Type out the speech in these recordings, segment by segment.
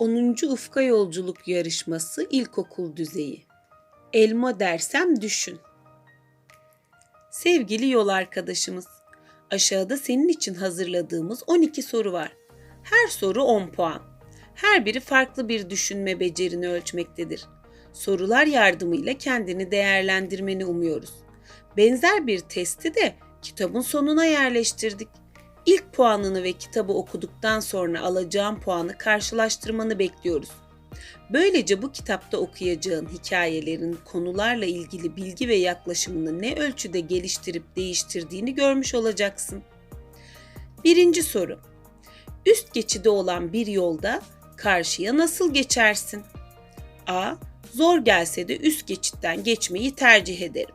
10. Ufka Yolculuk Yarışması İlkokul Düzeyi Elma dersem düşün. Sevgili yol arkadaşımız, aşağıda senin için hazırladığımız 12 soru var. Her soru 10 puan. Her biri farklı bir düşünme becerini ölçmektedir. Sorular yardımıyla kendini değerlendirmeni umuyoruz. Benzer bir testi de kitabın sonuna yerleştirdik. İlk puanını ve kitabı okuduktan sonra alacağın puanı karşılaştırmanı bekliyoruz. Böylece bu kitapta okuyacağın hikayelerin konularla ilgili bilgi ve yaklaşımını ne ölçüde geliştirip değiştirdiğini görmüş olacaksın. Birinci soru. Üst geçidi olan bir yolda karşıya nasıl geçersin? A. Zor gelse de üst geçitten geçmeyi tercih ederim.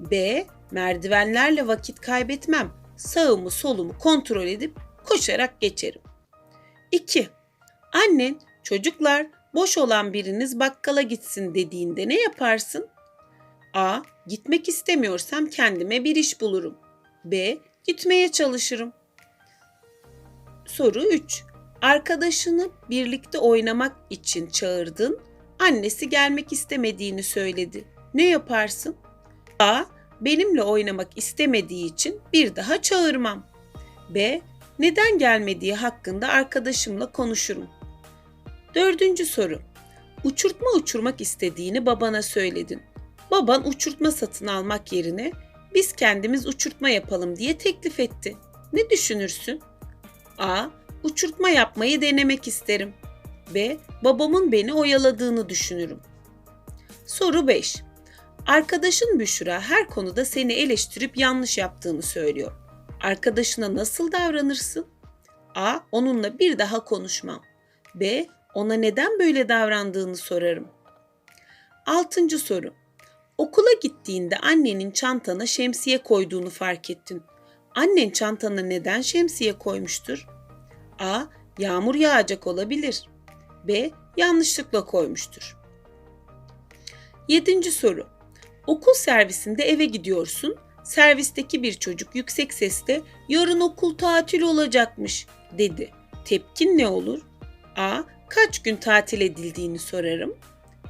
B. Merdivenlerle vakit kaybetmem. Sağımı solumu kontrol edip koşarak geçerim. 2. Annen çocuklar boş olan biriniz bakkala gitsin dediğinde ne yaparsın? A. Gitmek istemiyorsam kendime bir iş bulurum. B. Gitmeye çalışırım. Soru 3. Arkadaşını birlikte oynamak için çağırdın. Annesi gelmek istemediğini söyledi. Ne yaparsın? A. Benimle oynamak istemediği için bir daha çağırmam. B. Neden gelmediği hakkında arkadaşımla konuşurum. Dördüncü soru. Uçurtma uçurmak istediğini babana söyledin. Baban uçurtma satın almak yerine biz kendimiz uçurtma yapalım diye teklif etti. Ne düşünürsün? A. Uçurtma yapmayı denemek isterim. B. Babamın beni oyaladığını düşünürüm. Soru 5. Arkadaşın Büşra her konuda seni eleştirip yanlış yaptığını söylüyor. Arkadaşına nasıl davranırsın? A. Onunla bir daha konuşmam. B. Ona neden böyle davrandığını sorarım. Altıncı soru. Okula gittiğinde annenin çantana şemsiye koyduğunu fark ettin. Annen çantana neden şemsiye koymuştur? A. Yağmur yağacak olabilir. B. Yanlışlıkla koymuştur. Yedinci soru. Okul servisinde eve gidiyorsun. Servisteki bir çocuk yüksek sesle yarın okul tatil olacakmış dedi. Tepkin ne olur? A. Kaç gün tatil edildiğini sorarım.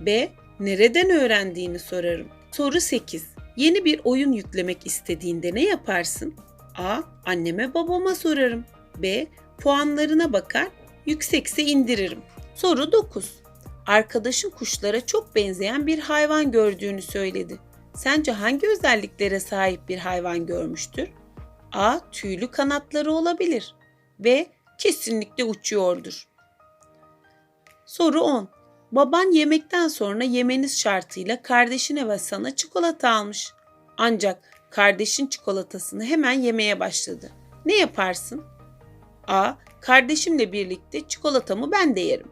B. Nereden öğrendiğini sorarım. Soru 8. Yeni bir oyun yüklemek istediğinde ne yaparsın? A. Anneme babama sorarım. B. Puanlarına bakar, yüksekse indiririm. Soru 9. Arkadaşın kuşlara çok benzeyen bir hayvan gördüğünü söyledi. Sence hangi özelliklere sahip bir hayvan görmüştür? A. Tüylü kanatları olabilir. B. Kesinlikle uçuyordur. Soru 10. Baban yemekten sonra yemeniz şartıyla kardeşine ve sana çikolata almış. Ancak kardeşin çikolatasını hemen yemeye başladı. Ne yaparsın? A. Kardeşimle birlikte çikolatamı ben de yerim.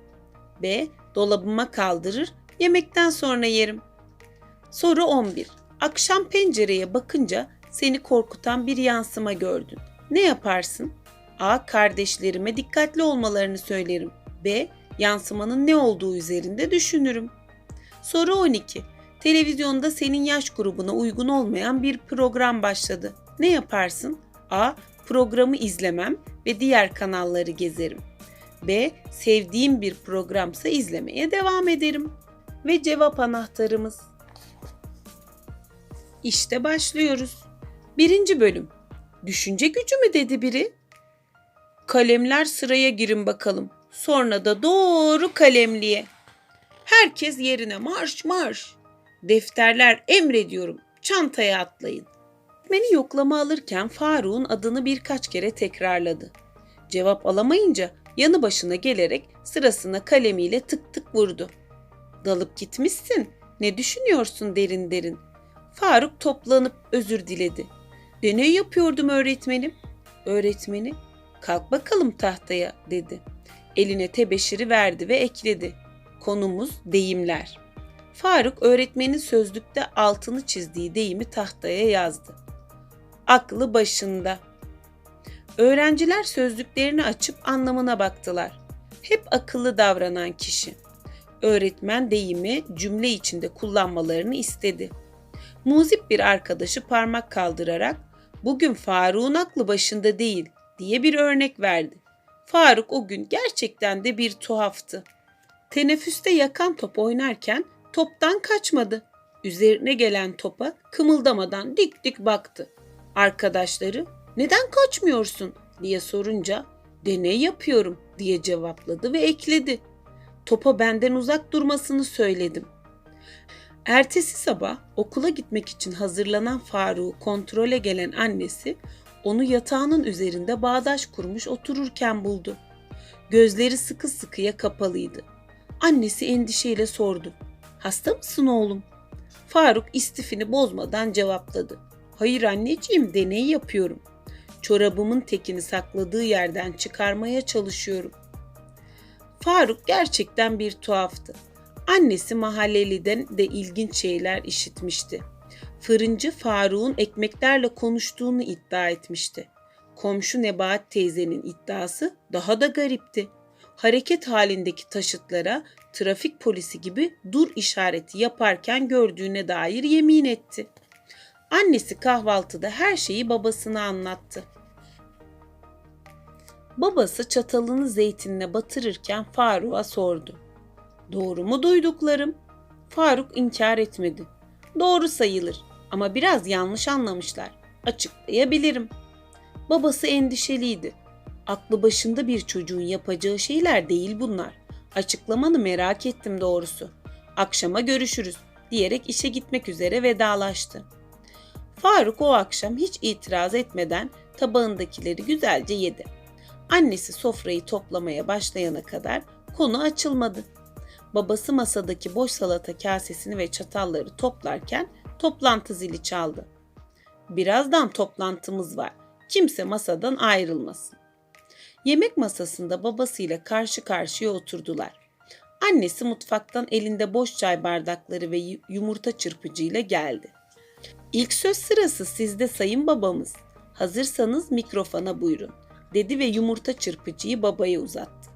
B. Dolabıma kaldırır, yemekten sonra yerim. Soru 11. Akşam pencereye bakınca seni korkutan bir yansıma gördün. Ne yaparsın? A. Kardeşlerime dikkatli olmalarını söylerim. B. Yansımanın ne olduğu üzerinde düşünürüm. Soru 12. Televizyonda senin yaş grubuna uygun olmayan bir program başladı. Ne yaparsın? A. Programı izlemem ve diğer kanalları gezerim. B. Sevdiğim bir programsa izlemeye devam ederim. Ve cevap anahtarımız. İşte başlıyoruz. Birinci bölüm. Düşünce gücü mü dedi biri? Kalemler sıraya girin bakalım. Sonra da doğru kalemliğe. Herkes yerine marş marş. Defterler emrediyorum. Çantaya atlayın. Beni yoklama alırken Faruk'un adını birkaç kere tekrarladı. Cevap alamayınca yanı başına gelerek sırasına kalemiyle tık tık vurdu. Dalıp gitmişsin. Ne düşünüyorsun derin derin? Faruk toplanıp özür diledi. Deney yapıyordum öğretmenim. Öğretmeni, kalk bakalım tahtaya dedi. Eline tebeşiri verdi ve ekledi. Konumuz deyimler. Faruk öğretmenin sözlükte altını çizdiği deyimi tahtaya yazdı. Aklı başında. Öğrenciler sözlüklerini açıp anlamına baktılar. Hep akıllı davranan kişi. Öğretmen deyimi cümle içinde kullanmalarını istedi. Muzip bir arkadaşı parmak kaldırarak bugün Faruk'un aklı başında değil diye bir örnek verdi. Faruk o gün gerçekten de bir tuhaftı. Teneffüste yakan top oynarken toptan kaçmadı. Üzerine gelen topa kımıldamadan dik dik baktı. Arkadaşları neden kaçmıyorsun diye sorunca deney yapıyorum diye cevapladı ve ekledi. Topa benden uzak durmasını söyledim. Ertesi sabah okula gitmek için hazırlanan Faruk'u kontrole gelen annesi onu yatağının üzerinde bağdaş kurmuş otururken buldu. Gözleri sıkı sıkıya kapalıydı. Annesi endişeyle sordu. Hasta mısın oğlum? Faruk istifini bozmadan cevapladı. Hayır anneciğim deney yapıyorum. Çorabımın tekini sakladığı yerden çıkarmaya çalışıyorum. Faruk gerçekten bir tuhaftı. Annesi mahalleliden de ilginç şeyler işitmişti. Fırıncı Faruk'un ekmeklerle konuştuğunu iddia etmişti. Komşu Nebahat teyzenin iddiası daha da garipti. Hareket halindeki taşıtlara trafik polisi gibi dur işareti yaparken gördüğüne dair yemin etti. Annesi kahvaltıda her şeyi babasına anlattı. Babası çatalını zeytinle batırırken Faruk'a sordu. Doğru mu duyduklarım? Faruk inkar etmedi. Doğru sayılır ama biraz yanlış anlamışlar. Açıklayabilirim. Babası endişeliydi. Aklı başında bir çocuğun yapacağı şeyler değil bunlar. Açıklamanı merak ettim doğrusu. Akşama görüşürüz diyerek işe gitmek üzere vedalaştı. Faruk o akşam hiç itiraz etmeden tabağındakileri güzelce yedi. Annesi sofrayı toplamaya başlayana kadar konu açılmadı. Babası masadaki boş salata kasesini ve çatalları toplarken toplantı zili çaldı. Birazdan toplantımız var. Kimse masadan ayrılmasın. Yemek masasında babasıyla karşı karşıya oturdular. Annesi mutfaktan elinde boş çay bardakları ve yumurta çırpıcıyla geldi. İlk söz sırası sizde sayın babamız. Hazırsanız mikrofona buyurun, dedi ve yumurta çırpıcıyı babaya uzattı.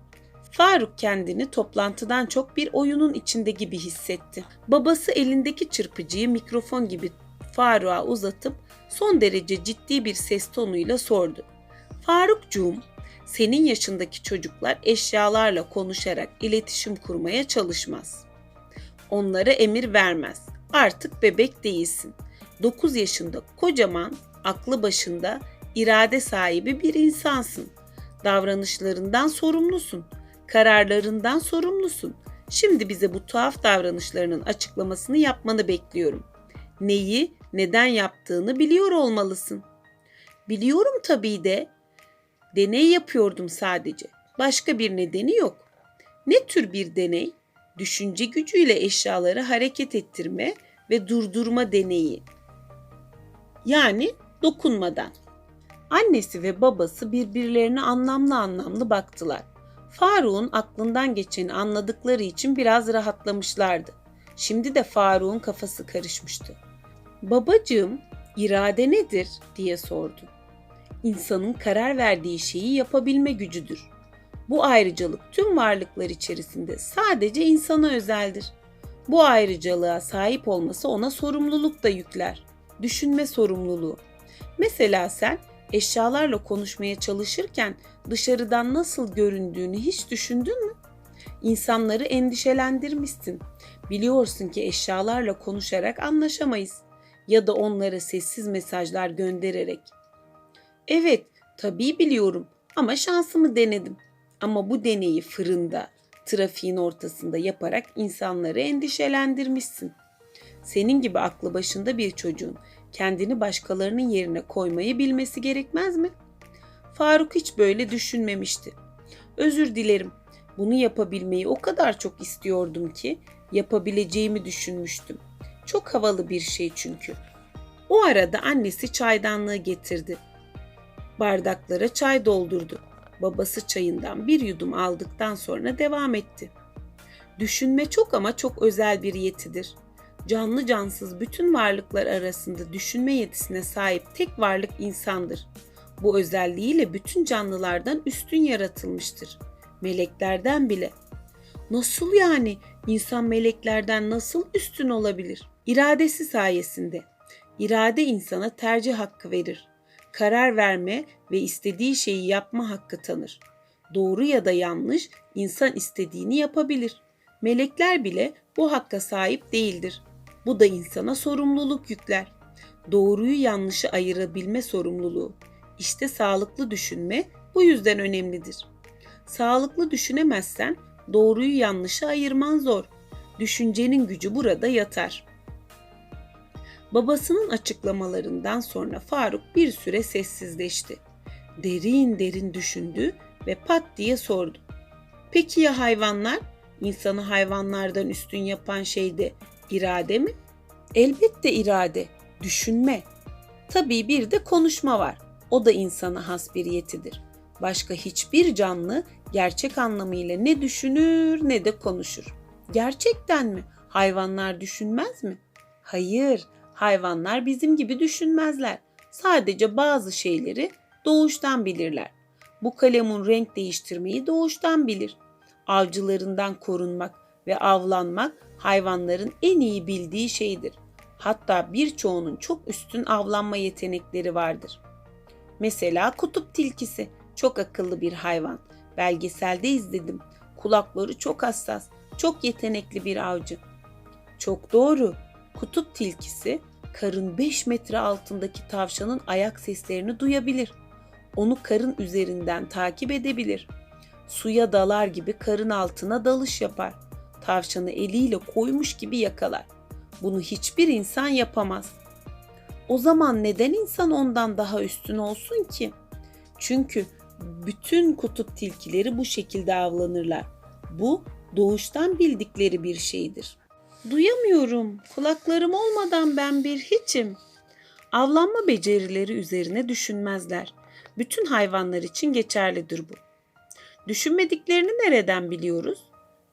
Faruk kendini toplantıdan çok bir oyunun içinde gibi hissetti. Babası elindeki çırpıcıyı mikrofon gibi Faruk'a uzatıp son derece ciddi bir ses tonuyla sordu. Farukcuğum, senin yaşındaki çocuklar eşyalarla konuşarak iletişim kurmaya çalışmaz. Onlara emir vermez. Artık bebek değilsin. 9 yaşında kocaman, aklı başında, irade sahibi bir insansın. Davranışlarından sorumlusun. Kararlarından sorumlusun. Şimdi bize bu tuhaf davranışlarının açıklamasını yapmanı bekliyorum. Neyi, neden yaptığını biliyor olmalısın. Biliyorum tabii de. Deney yapıyordum sadece. Başka bir nedeni yok. Ne tür bir deney? Düşünce gücüyle eşyaları hareket ettirme ve durdurma deneyi. Yani dokunmadan. Annesi ve babası birbirlerine anlamlı anlamlı baktılar. Faruk'un aklından geçeni anladıkları için biraz rahatlamışlardı. Şimdi de Faruk'un kafası karışmıştı. Babacığım, irade nedir diye sordu. İnsanın karar verdiği şeyi yapabilme gücüdür. Bu ayrıcalık tüm varlıklar içerisinde sadece insana özeldir. Bu ayrıcalığa sahip olması ona sorumluluk da yükler. Düşünme sorumluluğu. Mesela sen eşyalarla konuşmaya çalışırken dışarıdan nasıl göründüğünü hiç düşündün mü? İnsanları endişelendirmişsin. Biliyorsun ki eşyalarla konuşarak anlaşamayız ya da onlara sessiz mesajlar göndererek. Evet, tabii biliyorum ama şansımı denedim. Ama bu deneyi fırında, trafiğin ortasında yaparak insanları endişelendirmişsin. Senin gibi aklı başında bir çocuğun kendini başkalarının yerine koymayı bilmesi gerekmez mi? Faruk hiç böyle düşünmemişti. Özür dilerim. Bunu yapabilmeyi o kadar çok istiyordum ki yapabileceğimi düşünmüştüm. Çok havalı bir şey çünkü. O arada annesi çaydanlığı getirdi. Bardaklara çay doldurdu. Babası çayından bir yudum aldıktan sonra devam etti. Düşünme çok ama çok özel bir yetidir. Canlı cansız bütün varlıklar arasında düşünme yetisine sahip tek varlık insandır. Bu özelliğiyle bütün canlılardan üstün yaratılmıştır. Meleklerden bile. Nasıl yani? İnsan meleklerden nasıl üstün olabilir? İradesi sayesinde. İrade insana tercih hakkı verir. Karar verme ve istediği şeyi yapma hakkı tanır. Doğru ya da yanlış insan istediğini yapabilir. Melekler bile bu hakka sahip değildir. Bu da insana sorumluluk yükler. Doğruyu yanlışı ayırabilme sorumluluğu. İşte sağlıklı düşünme bu yüzden önemlidir. Sağlıklı düşünemezsen doğruyu yanlışı ayırman zor. Düşüncenin gücü burada yatar. Babasının açıklamalarından sonra Faruk bir süre sessizleşti. Derin derin düşündü ve pat diye sordu. Peki ya hayvanlar? İnsanı hayvanlardan üstün yapan şey de irade mi? Elbette irade, düşünme. Tabii bir de konuşma var. O da insana has bir yetidir. Başka hiçbir canlı gerçek anlamıyla ne düşünür ne de konuşur. Gerçekten mi? Hayvanlar düşünmez mi? Hayır, hayvanlar bizim gibi düşünmezler. Sadece bazı şeyleri doğuştan bilirler. Bu kalemun renk değiştirmeyi doğuştan bilir. Avcılarından korunmak ve avlanmak hayvanların en iyi bildiği şeydir. Hatta birçoğunun çok üstün avlanma yetenekleri vardır. Mesela kutup tilkisi çok akıllı bir hayvan. Belgeselde izledim. Kulakları çok hassas, çok yetenekli bir avcı. Çok doğru. Kutup tilkisi karın 5 metre altındaki tavşanın ayak seslerini duyabilir. Onu karın üzerinden takip edebilir. Suya dalar gibi karın altına dalış yapar. Tavşanı eliyle koymuş gibi yakalar. Bunu hiçbir insan yapamaz. O zaman neden insan ondan daha üstün olsun ki? Çünkü bütün kutup tilkileri bu şekilde avlanırlar. Bu doğuştan bildikleri bir şeydir. Duyamıyorum. Kulaklarım olmadan ben bir hiçim. Avlanma becerileri üzerine düşünmezler. Bütün hayvanlar için geçerlidir bu. Düşünmediklerini nereden biliyoruz?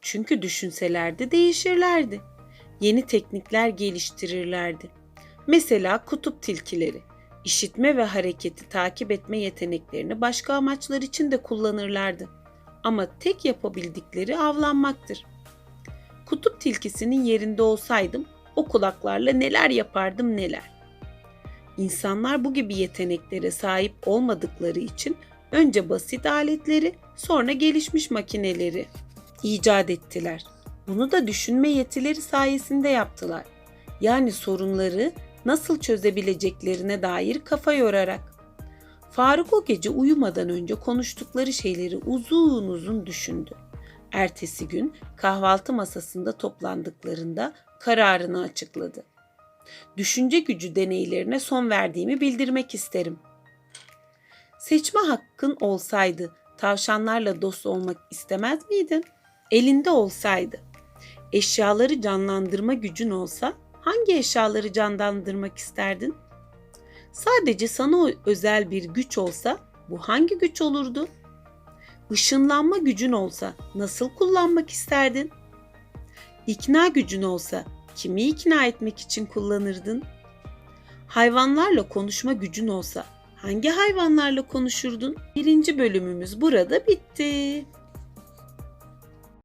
Çünkü düşünselerdi değişirlerdi. Yeni teknikler geliştirirlerdi. Mesela kutup tilkileri işitme ve hareketi takip etme yeteneklerini başka amaçlar için de kullanırlardı. Ama tek yapabildikleri avlanmaktır. Kutup tilkisinin yerinde olsaydım o kulaklarla neler yapardım neler. İnsanlar bu gibi yeteneklere sahip olmadıkları için önce basit aletleri, sonra gelişmiş makineleri icat ettiler. Bunu da düşünme yetileri sayesinde yaptılar. Yani sorunları nasıl çözebileceklerine dair kafa yorarak. Faruk o gece uyumadan önce konuştukları şeyleri uzun uzun düşündü. Ertesi gün kahvaltı masasında toplandıklarında kararını açıkladı. Düşünce gücü deneylerine son verdiğimi bildirmek isterim. Seçme hakkın olsaydı tavşanlarla dost olmak istemez miydin? Elinde olsaydı. Eşyaları canlandırma gücün olsa hangi eşyaları canlandırmak isterdin? Sadece sana özel bir güç olsa bu hangi güç olurdu? Işınlanma gücün olsa nasıl kullanmak isterdin? İkna gücün olsa kimi ikna etmek için kullanırdın? Hayvanlarla konuşma gücün olsa hangi hayvanlarla konuşurdun? Birinci bölümümüz burada bitti.